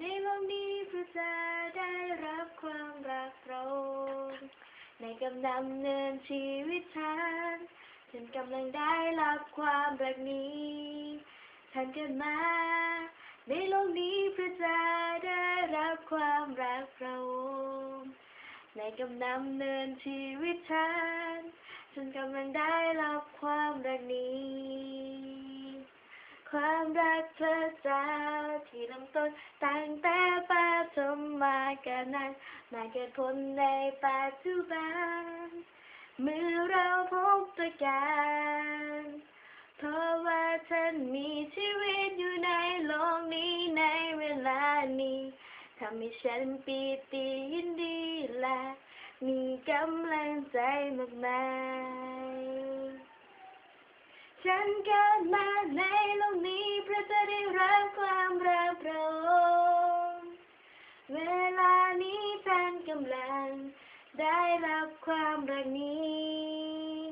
ในโลกนี้เพื่อจะได้รับความรักเราในกำลังเนินชีวิตฉันฉันกำลังได้รับความรักนี้ฉันเกิดมา ในโลกนี้เพื่อจะได้รับความรักเราในกำลังเนินชีวิตฉันฉันกำลังได้รับความรักนี้ ความรักพระเจ้าที่ลำต้นตั้งแต่ปฐมมากันนั้นมาเกิดผลในปัจจุบันเมื่อเราพบตัวกันเพราะว่าฉันมีชีวิตอยู่ในโลกนี้ในเวลานี้ทำให้ฉันปีติยินดีและมีกำลังใจมากมายฉันเกิดมาในโลกนี้ ได้รับความรักนี้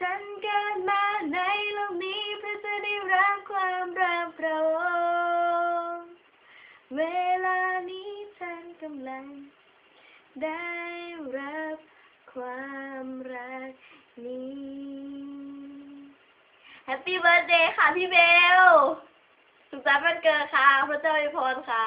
ฉันเกิดมาในโลกนี้เพื่อจะได้รับความรักเราเวลานี้ฉันกำลัง ได้รับความรักนี้ แฮปปี้เบิร์ดเดย์ค่ะพี่เบล สุขสันต์วันเกิดค่ะ พระเจ้าอวยพรค่ะ